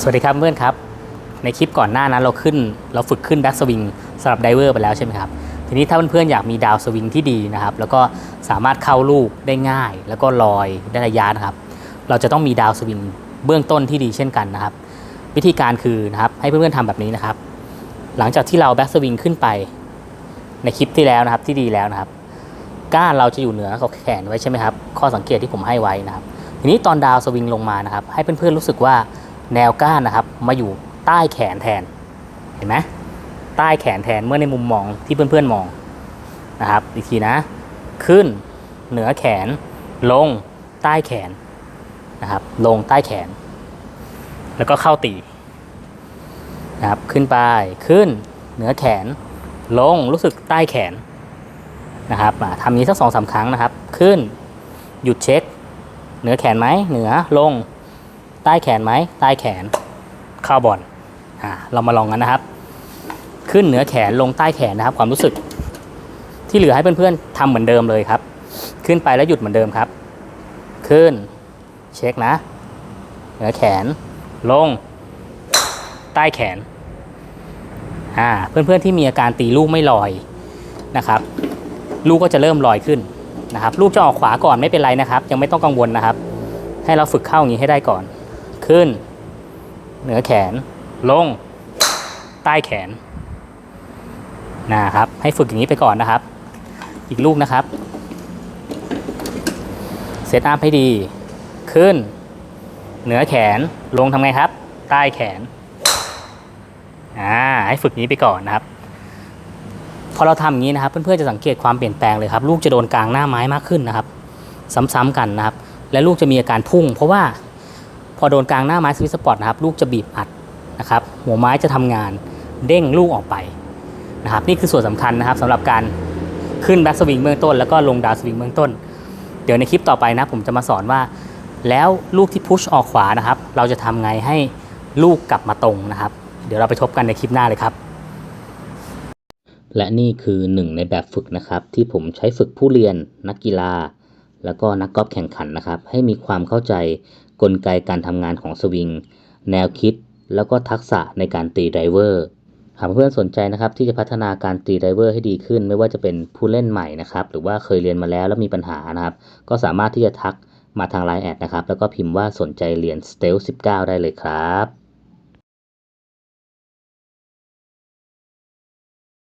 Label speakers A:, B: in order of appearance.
A: สวัสดีครับเพื่อนครับ ในคลิปก่อนหน้านั้นเราขึ้น เราฝึกขึ้นแบ็กสวิงสำหรับไดเวอร์ไปแล้วใช่ไหมครับ ทีนี้ถ้าเพื่อนๆอยากมีดาวสวิงที่ดีนะครับ แล้วก็สามารถเข้าลูกได้ง่าย แล้วก็ลอยได้ระยะนะครับ เราจะต้องมีดาวสวิงเบื้องต้นที่ดีเช่นกันนะครับ วิธีการคือนะครับให้เพื่อนๆทำแบบนี้นะครับ หลังจากที่เราแบ็กสวิงขึ้นไป ในคลิปที่แล้วนะครับที่ดีแล้วนะครับ ก้านเราจะอยู่เหนือกับแขนไว้ใช่ไหมครับ ข้อสังเกตที่ผมให้ไว้นะครับ ทีนี้ตอนดาวสวิงลงมานะครับ ให้เพื่อนๆรู้สึกว่า แนวก้านนะครับ มาอยู่ใต้แขนแทน เห็นไหมใต้แขนแทนเมื่อในมุมมองที่เพื่อนๆมองนะครับ อีกทีนะ ขึ้นเหนือแขน ลงใต้แขนนะครับ ลงใต้แขน แล้วก็เข้าตีนะครับ ขึ้นไป ขึ้นเหนือแขน ลงรู้สึกใต้แขนนะครับทำนี้สักสองสาครั้งนะครับ ขึ้น หยุดเช็ค เหนือแขนไหม เหนือลง ใต้แขนไหมใต้แขนเข้าบอลอ่าเรามาลองกันนะครับ ขึ้นเหนือแขนลงใต้แขนนะครับ ความรู้สึก ที่เหลือให้เพื่อนๆทำเหมือนเดิมเลยครับ ขึ้นไปแล้วหยุดเหมือนเดิมครับ ขึ้น เช็คนะ เหนือแขน ลง ใต้แขนอ่าเพื่อนๆที่มีอาการตีลูกไม่ลอยนะครับ ลูกก็จะเริ่มลอยขึ้นนะครับ ลูกจะออกขวาก่อนไม่เป็นไรนะครับ ยังไม่ต้องกังวลนะครับ ให้เราฝึกเข้าอย่างนี้ให้ได้ก่อน ขึ้น เหนือแขนลง ใต้แขนนะครับ ให้ฝึกอย่างนี้ไปก่อนนะครับ อีกลูกนะครับเซตอัพให้ดี ขึ้น เหนือแขนลงทำไงครับ ใต้แขนอ่าให้ฝึกนี้ไปก่อนนะครับพอเราทำอย่างนี้นะครับ เพื่อนๆจะสังเกตความเปลี่ยนแปลงเลยครับ ลูกจะโดนกลางหน้าไม้มากขึ้นนะครับ ซ้ำๆกันนะครับ และลูกจะมีอาการพุ่ง เพราะว่า พอโดนกลางหน้าไม้สวิตสปอร์ตนะครับลูกจะบีบอัดนะครับหัวไม้จะทำงานเด้งลูกออกไปนะครับนี่คือส่วนสำคัญนะครับสำหรับการขึ้นแบ็กสวิงเบื้องต้น แล้วก็ลงดาวสวิงเบื้องต้น เดี๋ยวในคลิปต่อไปนะผมจะมาสอนว่า แล้วลูกที่พุชออกขวานะครับ เราจะทำไงให้ลูกกลับมาตรงนะครับ เดี๋ยวเราไปชมกันในคลิปหน้าเลยครับ และนี่คือหนึ่งในแบบฝึกนะครับ ที่ผมใช้ฝึกผู้เรียนนักกีฬา แล้วก็นักกอล์ฟแข่งขันนะครับ ให้มีความเข้าใจ กลไกการทำงานของสวิง แนวคิด แล้วก็ทักษะในการตีไดเวอร์ หากเพื่อนสนใจนะครับที่จะพัฒนาการตีไดเวอร์ให้ดีขึ้น ไม่ว่าจะเป็นผู้เล่นใหม่นะครับหรือว่าเคยเรียนมาแล้วแล้วมีปัญหานะครับก็สามารถที่จะทักมาทางไลน์แอดนะครับแล้วก็พิมพ์ว่าสนใจเรียนสเตล19 ได้เลยครับ